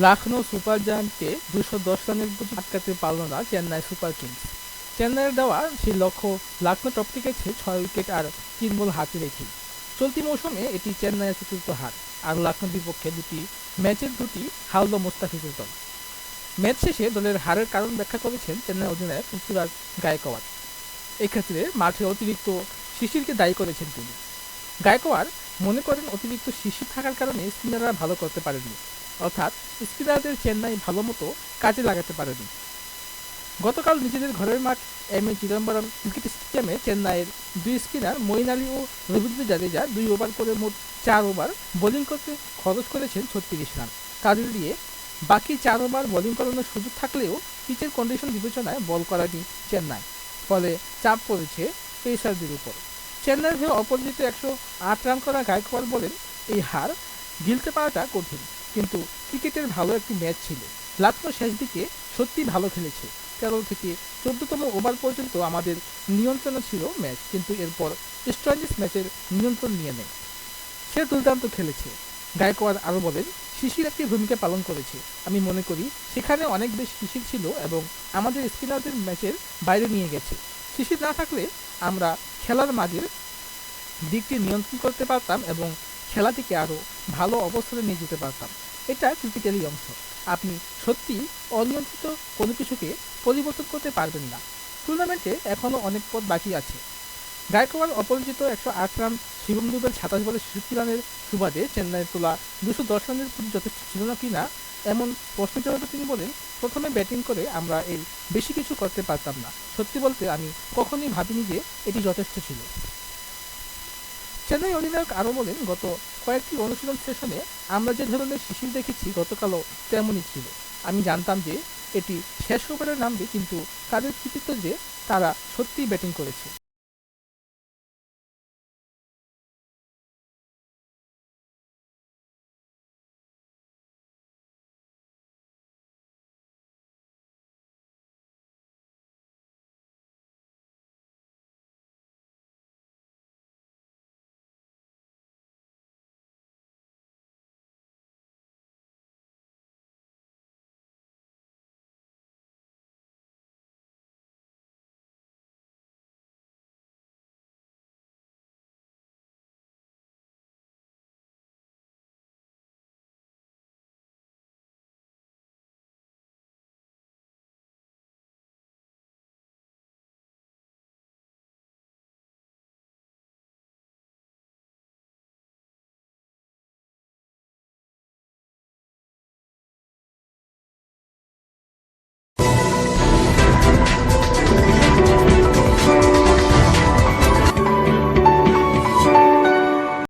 Lucknow super জায়ান্টকে দুশো দশ রানের গতি আটকাতে পারল না চেন্নাই সুপার কিংস। চেন্নাইয়ের দেওয়া সেই লক্ষ্য লখনৌ টপকে গেছে ছয় উইকেট আর তিন বল হাতে রেখে চলতি মৌসুমে এটি চেন্নাইয়ের চতুর্থ হার আর লখনৌ বিপক্ষে দুটি, ম্যাচের দুটি হাওলো মোস্তাফিজের দল। ম্যাচ শেষে দলের হারের কারণ ব্যাখ্যা করেছেন চেন্নাই অধিনায়ক পৃথ্বীরাজ গায়কোয়াড়। এক্ষেত্রে মাঠে অতিরিক্ত শিশিরকে দায়ী করেছেন তিনি। গায়কোয়াড় মনে করেন অতিরিক্ত শিশির থাকার কারণে স্পিনাররা ভালো করতে পারেনি অর্থাৎ স্পিনারদের চেন্নাই ভালো মতো কাজে লাগাতে পারেনি। গতকাল নিজেদের ঘরের মাঠ এম এ চিদম্বরম ক্রিকেট স্টেডিয়ামে চেন্নাইয়ের দুই স্পিনার মঈন আলী ও রবীন্দ্র জাদেজা দুই ওভার করে মোট চার ওভার বোলিং করতে খরচ করেছেন ছত্রিশ রান। তাদের দিয়ে বাকি চার ওভার বোলিং করানোর সুযোগ থাকলেও পিচের কন্ডিশন বিবেচনায় বল করানি চেন্নাই, ফলে চাপ পড়েছে পেসারদের উপর। চেন্নাইয়ের হয়ে অপরাজিত একশো আট রান করা গায়কোয়াড় বলেন এই হার গিলতে পারাটা কঠিন। কিন্তু ক্রিকেটের ভালো একটি ম্যাচ ছিল। লাখনৌ শেষ দিকে সত্যি ভালো খেলেছে। তেরো থেকে চোদ্দতম ওভার পর্যন্ত আমাদের নিয়ন্ত্রণে ছিল ম্যাচ, কিন্তু এরপর স্ট্রেঞ্জেস ম্যাচের নিয়ন্ত্রণ নিয়ে নেয়। সে দুর্দান্ত খেলেছে। গায়কোয়াড় আরও বলেন, শিশির একটি ভূমিকা পালন করেছে। আমি মনে করি, সেখানে অনেক বেশি শিশির ছিল এবং আমাদের স্পিনারদের ম্যাচের বাইরে নিয়ে গেছে। শিশির না থাকলে আমরা খেলার মাঝের দিকটি নিয়ন্ত্রণ করতে পারতাম এবং খেলাটিকে আরও ভালো অবস্থানে নিয়ে যেতে পারতাম। এটা ক্রিকেটেরই অংশ। আপনি সত্যি অনিয়ন্ত্রিত কোনো কিছুকে পরিবর্তন করতে পারবেন না। টুর্নামেন্টে এখনও অনেক পথ বাকি আছে। গায়কোয়াড় অপরিচিত একশো আট রান শিবম দুবের সাতাশ বলে ছেষট্টি রানের সুবাদে চেন্নাইয়ের তোলা দুশো দশ রানের প্রতি যথেষ্ট ছিল না কিনা এমন প্রশ্ন জবাবে তিনি বলেন, প্রথমে ব্যাটিং করে আমরা এই বেশি কিছু করতে পারতাম না। সত্যি বলতে আমি কখনোই ভাবিনি যে এটি যথেষ্ট ছিল। চেন্নাই অধিনায়ক আরও বলেন গত কয়েকটি অনুশীলন সেশনে আমরা যে ধরনের শিশির দেখেছি গতকালও তেমনই ছিল। আমি জানতাম যে এটি শেষ ওভারে নামবে কিন্তু তাদের কৃতিত্ব যে তারা সত্যিই ব্যাটিং করেছে।